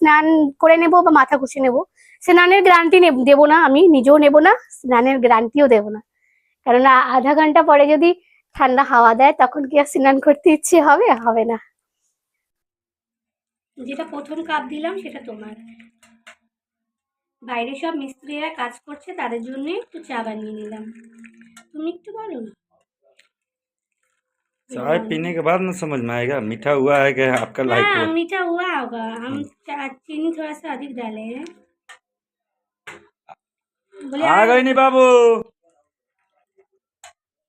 স্নান করে নেব বা মাথা ঘষে নেব। স্নানের গ্যারান্টি দেবো না আমি, নিজেও নেব না, স্নানের গ্যারান্টিও দেবো না। কারণ আধা ঘণ্টা পরে যদি ঠান্ডা হাওয়া দেয়, তখন কি আর স্নান করতে ইচ্ছে হবে? হবে না। যেটা প্রথম কাপ দিলাম, সেটা তোমার। বাইরে সব মিস্ত্রিরা কাজ করছে, তাদের জন্য একটু চা বানিয়ে নিলাম। তুমি একটু বলো না। चाय पीने के बाद ना समझ में आएगा मीठा हुआ है कि आपका लाइक हाँ हुआ मीठा हुआ होगा हम चा- चीनी थोड़ा सा अधिक डाले हैं बोले आ गई नहीं बाबू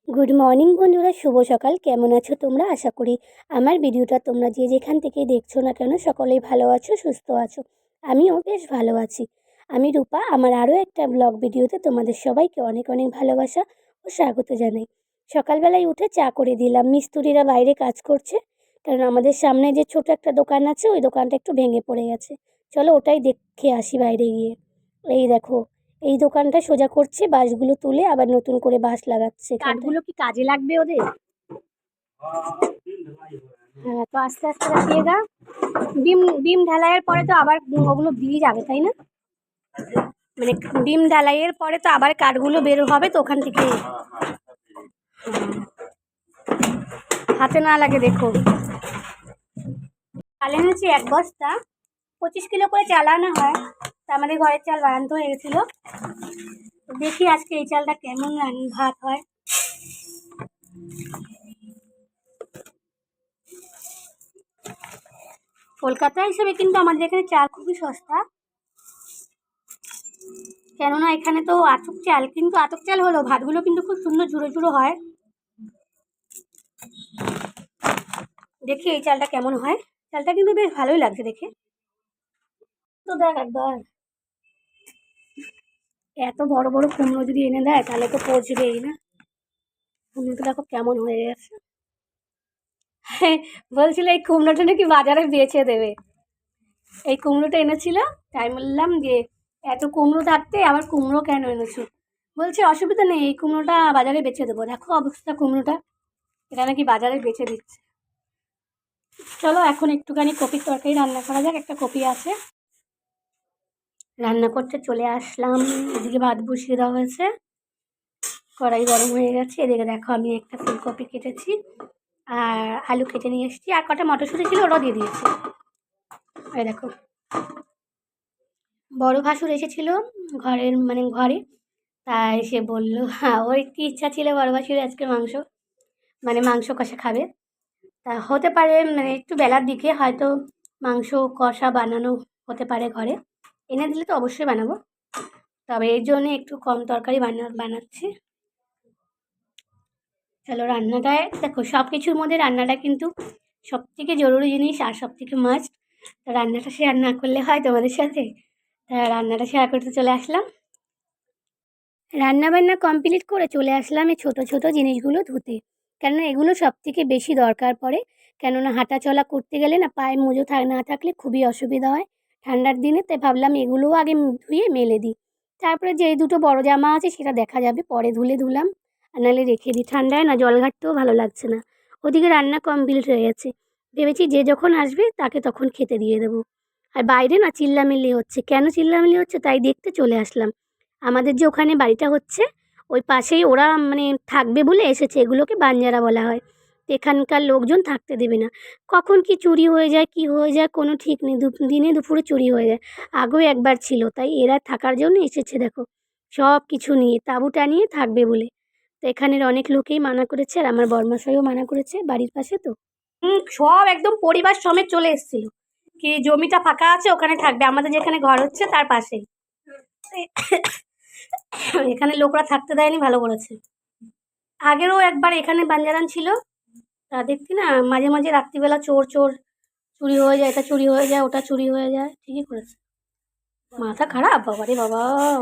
গুড মর্নিং বন্ধুরা শুভ সকাল কেমন আছো তোমরা আশা করি আমার ভিডিওটা তোমরা যে যেখান থেকে দেখছো না কেন সকলেই ভালো আছো সুস্থ আছো আমিও বেশ ভালো আছি আমি রূপা আমার আরও একটা ব্লগ ভিডিওতে তোমাদের সবাইকে অনেক অনেক ভালোবাসা ও স্বাগত জানাই সকালবেলায় উঠে চা করে দিলাম। মিস্ত্রিরা বাইরে কাজ করছে, কারণ আমাদের সামনে যে ছোট একটা দোকান আছে, ওই দোকানটা একটু ভেঙে পড়ে গেছে। চলো ওটাই দেখে আসি বাইরে গিয়ে। এই দেখো, এই দোকানটা সোজা করছে, বাঁশগুলো তুলে আবার নতুন করে বাঁশ লাগাচ্ছে কাঠগুলো কি কাজে লাগবে ওদের? হ্যাঁ তো আস্তে আস্তে রাখিয়েগা ডিম ডিম ঢালাইয়ের পরে তো আবার ওগুলো দিয়ে যাবে, তাই না? মানে ডিম ঢালাইয়ের পরে তো আবার কাঠগুলো বের হবে তো ওখান থেকে। হাতে না লাগে দেখো। চাল এনেছি এক বস্তা। পঁচিশ কিলো করে চাল আনা হয়। তা আমাদের ঘরের চাল বাড়ান্ত হয়ে গেছিল। দেখি আজকে এই চালটা কেমন ভাত হয়। কলকাতা হিসেবে কিন্তু আমাদের এখানে চাল খুবই সস্তা। কেননা এখানে তো আতক চাল, কিন্তু আতক চাল হলো, ভাতগুলো কিন্তু খুব সুন্দর ঝুড়ো ঝুড়ো হয়। দেখি এই চালটা কেমন হয়। চালটা কিন্তু বেশ ভালোই লাগছে দেখে। তো দেখ একবার। এত বড় বড় কুমড়ো যদি এনে দেয়, তাহলে তো পচবেই না। কুমড়োটা দেখো কেমন হয়ে গেছে। বলছিল এই কুমড়োটা নাকি বাজারে বেচে দেবে। এই কুমড়োটা এনেছিল, তাই বললাম যে, এত কুমড়ো থাকতে আবার কুমড়ো কেন এনেছো? বলছে, অসুবিধা নেই, এই কুমড়োটা বাজারে বেচে দেবো। দেখো অবস্থা কুমড়োটা। এটা নাকি বাজারে বেচে দিচ্ছে। চলো এখন একটুখানি কপির তরকারি রান্না করা যাক, একটা কপি আছে। রান্না করতে চলে আসলাম, এদিকে ভাত বসিয়ে দেওয়া হয়েছে। কড়াই গরম হয়ে গেছে, এদিকে দেখো আমি একটা ফুলকপি কেটেছি আর আলু কেটে নিয়ে এসেছি আর কটা মটরশুঁটি ছিল ওটাও দিয়ে দিয়েছি। এই দেখো, বড় ভাসুর এসেছিল ঘরের মানে ঘরে, তাই সে বলল হ্যাঁ ওর কি ইচ্ছা ছিল বড় ভাসুর আজকে মাংস মানে মাংস কষা খাবে। তা হতে পারে মানে একটু বেলার দিকে হয়তো মাংস কষা বানানো হতে পারে ঘরে। এনে দিলে তো অবশ্যই বানাবো। তবে এর জন্য একটু কম তরকারি বানা, বানাচ্ছি। চলো রান্নাটায়, দেখো সব কিছুর মধ্যে রান্নাটা কিন্তু সব থেকে জরুরি জিনিস আর সব থেকে মাস্ট তো রান্নাটা শেয়ার না করলে হয় তোমাদের সাথে? তা রান্নাটা শেয়ার করতে চলে আসলাম। রান্না বান্না কমপ্লিট করে চলে আসলাম এই ছোটো ছোটো জিনিসগুলো ধুতে। কেননা এগুলো সব থেকে বেশি দরকার পড়ে। কেননা হাঁটা চলা করতে গেলে না পায়ে মোজো না থাকলে খুবই অসুবিধা হয়। ঠান্ডার দিনে তাই ভাবলাম এগুলোও আগে ধুয়ে মেলে দিই। তারপরে যে দুটো বড় জামা আছে সেটা দেখা যাবে, পরে ধুলে ধুলাম। আর নাহলে রেখে দিই। ঠান্ডায় না জল ঘাটতেও ভালো লাগছে না। ওদিকে রান্না কমপ্লিট হয়ে গেছে। ভেবেছি যে যখন আসবে তাকে তখন খেতে দিয়ে দেবো। আর বাইরে না চিল্লামিল্লি হচ্ছে। কেন চিল্লামিল্লি হচ্ছে তাই দেখতে চলে আসলাম। আমাদের যে ওখানে বাড়িটা হচ্ছে ওই পাশেই ওরা মানে থাকবে বলে এসেছে, এগুলোকে বাঞ্জারা বলা হয়। এখানকার লোকজন থাকতে দেবে না। কখন কি চুরি হয়ে যায়, কি হয়ে যায়, কোনো ঠিক নেই। দিনে দুপুরে চুরি হয়ে যায়। আগেও একবার ছিল, তাই এরা থাকার জন্য এসেছে, দেখো। সব কিছু নিয়ে, তাঁবুটা নিয়ে থাকবে বলে। তো এখানের অনেক লোকেই মানা করেছে, আর আমার বর্মাশাইও মানা করেছে, বাড়ির পাশে তো। সব একদম পরিবার সমেত চলে এসেছিল। কি জমিটা ফাঁকা আছে, ওখানে থাকবে। আমাদের যেখানে ঘর হচ্ছে, তার পাশেই। এখানে লোকরা থাকতে দেয়নি, ভালো করেছে। আগেরও একবার এখানে বাঞ্জারান ছিল। তা দেখছি না, মাঝে মাঝে রাত্রিবেলা চোর চোর চুরি হয়ে যায়, এটা চুরি হয়ে যায়, ওটা চুরি হয়ে যায়, ঠিকই করেছে। মাথা খারাপ, বাবারে বাবা,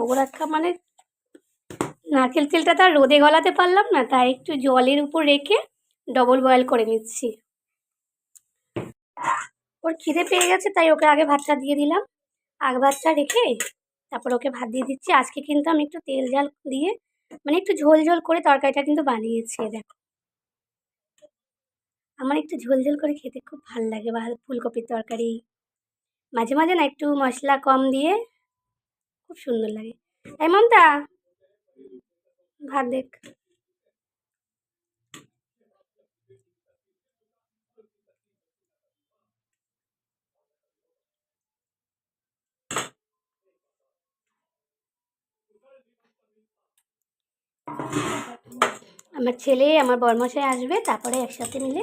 ওরা একটা মানে নারকেল তেলটা তার রোদে গলাতে পারলাম না, তাই একটু জলের উপর রেখে ডবল বয়েল করে নিচ্ছি। ওর খিদে পেয়ে গেছে, তাই ওকে আগে ভাতটা দিয়ে দিলাম। আগ ভাতটা রেখে তারপর ওকে ভাত দিয়ে দিচ্ছি। আজকে কিন্তু আমি একটু তেল জাল দিয়ে মানে একটু ঝোল ঝোল করে তরকারিটা কিন্তু বানিয়েছি দেখো। আমার একটু ঝোল ঝোল করে খেতে খুব ভালো লাগে ভালো ফুলকপির তরকারি। মাঝে মাঝে না একটু মশলা কম দিয়ে খুব সুন্দর লাগে। এই মমতা ভাত দেখ। আমার ছেলে, আমার বরমশাই আসবে, তারপরে একসাথে মিলে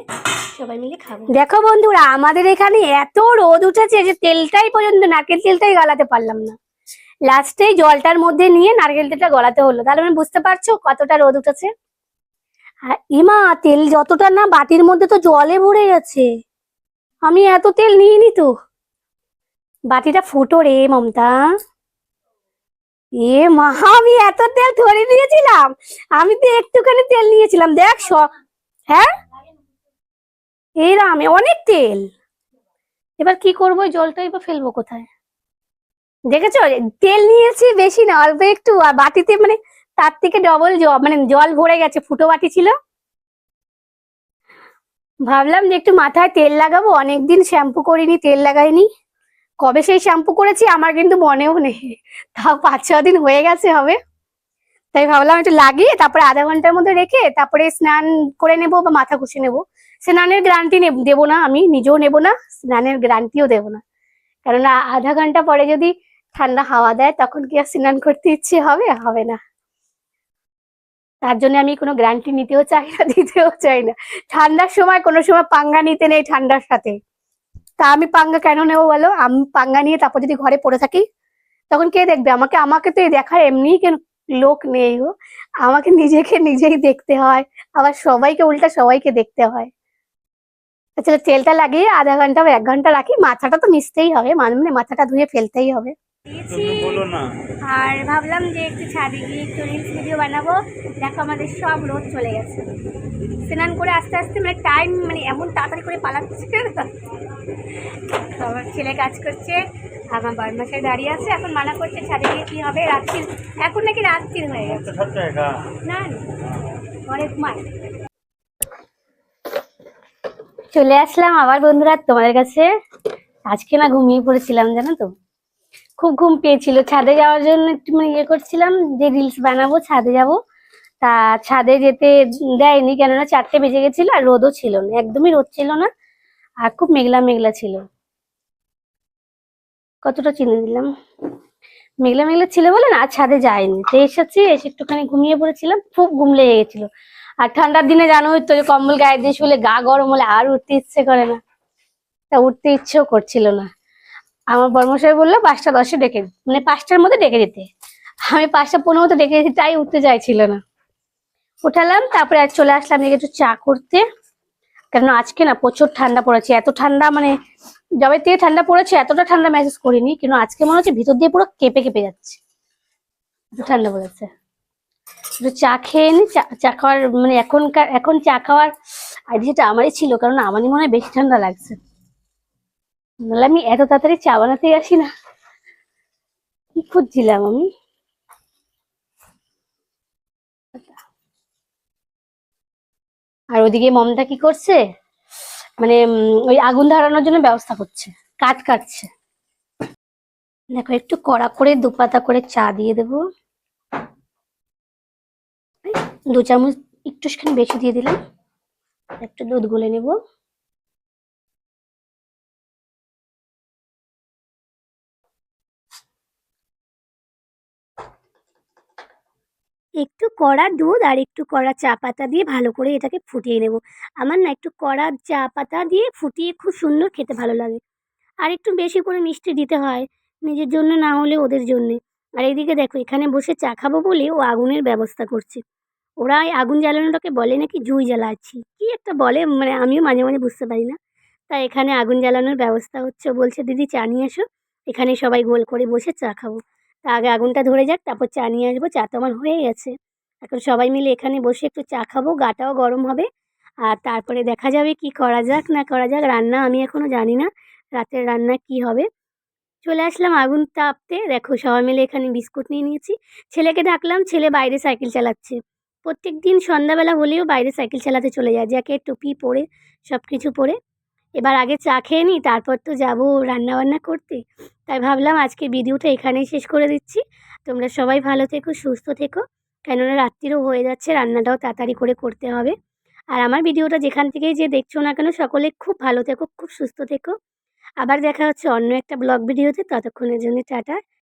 সবাই মিলে খাব। দেখো বন্ধুরা, আমাদের এখানে এত রোদ উঠেছে যে তেলটাই পর্যন্ত নারকেল তেলটাই গালাতে পারলাম না। লাস্টে জলটার মধ্যে নিয়ে নারকেল তেলটা গলাতে হলো। তাহলে মানে বুঝতে পারছ কতটা রোদ উঠেছে? আর ইমা, তেল যতটা না বাটির মধ্যে তো জলে ভরে গেছে। আমি এত তেল নিইনি তো। বাটিটা ফুটো রে, মমতা। এ মা, আমি এত তেল ধরে নিয়েছিলাম। আমি তো একটুখানি তেল নিয়েছিলাম দেখ হ্যাঁ? এই রামে অনেক তেল। এবার কি করব? এই জলটা এবার ফেলব কোথায়? দেখেছ? তেল নিয়েছি বেশি না, অল্প একটু, আর বাটিতে মানে তার থেকে ডবল জল মানে জল ভরে গেছে, ফুটো বাটি ছিল। ভাবলাম যে একটু মাথায় তেল লাগাবো, অনেকদিন শ্যাম্পু করিনি, তেল লাগাইনি। কবে সেই শ্যাম্পু করেছি আমার কিন্তু মনেও নেই। তাও পাঁচ, ছ দিন হয়ে গেছে হবে। তাই ভাবলাম একটু লাগিয়ে তারপরে আধা ঘণ্টার মধ্যে রেখে তারপরে স্নান করে নেব বা মাথা ঘষে নেব। স্নানের গ্যারান্টি দেবো না আমি, নিজেও নেব না, স্নানের গ্যারান্টিও দেবো না। আ- আধা ঘণ্টা পরে যদি ঠান্ডা হাওয়া দেয় তখন কি আর স্নান করতে ইচ্ছে হবে? হবে না। তার জন্য আমি কোনো গ্যারান্টি নিতেও চাই না, দিতেও চাই না। ঠান্ডার সময় কোনো সময় পাঙ্গা নিতে নেই ঠান্ডার সাথে। তা আমি পাঙ্গা কেন নেব বলো? আমি পাঙ্গা নিয়ে তারপর যদি ঘরে পড়ে থাকি, তখন কে দেখবে? আমাকে আমাকে তো এই দেখার এমনি কেন লোক নেই গো। আমাকে নিজেকে নিজেই দেখতে হয়, আবার সবাইকে উল্টা সবাইকে দেখতে হয়। আচ্ছা তেলটা লাগিয়ে আধা ঘণ্টা বা এক ঘণ্টা রাখি, মাথাটা তো মিশতেই হবে মানে মাথাটা ধুয়ে ফেলতেই হবে। আর ভাবলাম যে একটু ছাদে গিয়ে একটু রিলস ভিডিও বানাবো। দেখো আমাদের সব রোদ চলে গেছে। স্নান করে আস্তে আস্তে মানে টাইম মানে এমন তাড়াতাড়ি করে পালাচ্ছে তো আমার ছেলে কাজ করছে আমার বারমাসে দাঁড়িয়ে আছে। এখন মানা করছে ছাদে গিয়ে কী হবে? রাত্রির এখন নাকি রাত্রির হয়ে গেছে। না অনেক মাস চলে আসলাম আবার বন্ধুরা তোমাদের কাছে। আজকে না ঘুমিয়ে পড়েছিলাম জানো তো? খুব ঘুম পেয়েছিল। ছাদে যাওয়ার জন্য একটু মানে ইয়ে করছিলাম যে রিলস বানাবো, ছাদে যাব। তা ছাদে যেতে দেয়নি কেননা চারটে বেজে গেছিল আর রোদও ছিল না, একদমই রোদ ছিল না আর খুব মেঘলা মেঘলা ছিল। কতটা চিনে দিলাম মেঘলা মেঘলা ছিল বলে না, আর ছাদে যায়নি। তো এসেছি এসে একটুখানি ঘুমিয়ে পড়েছিলাম, খুব ঘুম লেগে গেছিল। আর ঠান্ডার দিনে জানোই তো, যে কম্বল গায়ে দিয়ে শুলে গা গরম হলে আর উঠতে ইচ্ছে করে না। তা উঠতে ইচ্ছেও করছিল না। আমার বর্মশাই বলল, পাঁচটা দশে ডেকে। মানে পাঁচটার মধ্যে ডেকে দিতে। আমি পাঁচটা পনেরোতে ডেকে দিতে তাই উঠতে চাইছিল না। উঠালাম, তারপরে আর চলে আসলাম একটু চা করতে। কেন আজকে না প্রচুর ঠান্ডা পড়েছে, এত ঠান্ডা মানে যবে থেকে ঠান্ডা পড়েছে, এতটা ঠান্ডা মেসেজ করিনি, কিন্তু আজকে মনে হচ্ছে ভিতর দিয়ে পুরো কেঁপে কেঁপে যাচ্ছে। ঠান্ডা পড়েছে। একটু চা খেয়ে নি, চা খাওয়ার মানে এখনকার, এখন চা খাওয়ার আইডিয়াটা আমারই ছিল কারণ আমারই মনে হয় বেশি ঠান্ডা লাগছে। নাহলে আমি এত তাড়াতাড়ি চা বানাতেই আসি না। কি খুঁজছিলাম আমি? আর ওদিকে মমতা কি করছে? মানে ওই আগুন ধরানোর জন্য ব্যবস্থা করছে কাঠ কাটছে। দেখো, একটু কড়া করে দু পাতা করে চা দিয়ে দেবো। দু চামচ একটুখানি বেশি দিয়ে দিলাম। একটু দুধ গুলে নেব। একটু কড়া দুধ আর একটু কড়া চা পাতা দিয়ে ভালো করে এটাকে ফুটিয়ে নেব। আমার না একটু কড়া চা পাতা দিয়ে ফুটিয়ে খুব সুন্দর খেতে ভালো লাগে। আর একটু বেশি করে মিষ্টি দিতে হয় নিজের জন্য না হলে ওদের জন্যে। আর এইদিকে দেখো, এখানে বসে চা খাব বলে ও আগুনের ব্যবস্থা করছে। ওরা এই আগুন জ্বালানোটাকে বলে নাকি জুই জ্বালাচ্ছি। কি একটা বলে মানে আমিও মাঝে মাঝে বুঝতে পারি না। তাই এখানে আগুন জ্বালানোর ব্যবস্থা হচ্ছে। বলছে, দিদি চা নিয়ে এসো। এখানে সবাই গোল করে বসে চা খাব। আগে আগুনটা ধরে যাক, তারপর চা নিয়ে আসব। চা তো আমার হয়ে গেছে। এখন সবাই মিলে এখানে বসে একটু চা খাব, গাটাও গরম হবে। আর তারপরে দেখা যাবে কি করা যাক, না করা যাক, রান্না আমি এখনও জানি না, রাতের রান্না কি হবে। চলে আসলাম আগুন তাপতে। দেখো সবাই মিলে এখানে বিস্কুট নিয়ে নিয়েছি। ছেলেকে ডাকলাম, ছেলে বাইরে সাইকেল চালাচ্ছে। প্রত্যেক দিন সন্ধ্যাবেলা হলেও বাইরে সাইকেল চালাতে চলে যায় জ্যাকেট টুপি পরে সব কিছু পরে। এবার আগে চা খেয়ে নিই তারপর তো যাব রান্নাবান্না করতে। তাই ভাবলাম আজকে ভিডিওটা এখানেই শেষ করে দিচ্ছি। তোমরা সবাই ভালো থেকো, সুস্থ থেকো। কেননা রাত্রিরও হয়ে যাচ্ছে, রান্নাটাও তাড়াতাড়ি করে করতে হবে। আর আমার ভিডিওটা যেখান থেকেই যে দেখছ না কেন, সকলে খুব ভালো থেকো, খুব সুস্থ থেকো। আবার দেখা হচ্ছে অন্য একটা ব্লগ ভিডিওতে। ততক্ষণের জন্য টাটা।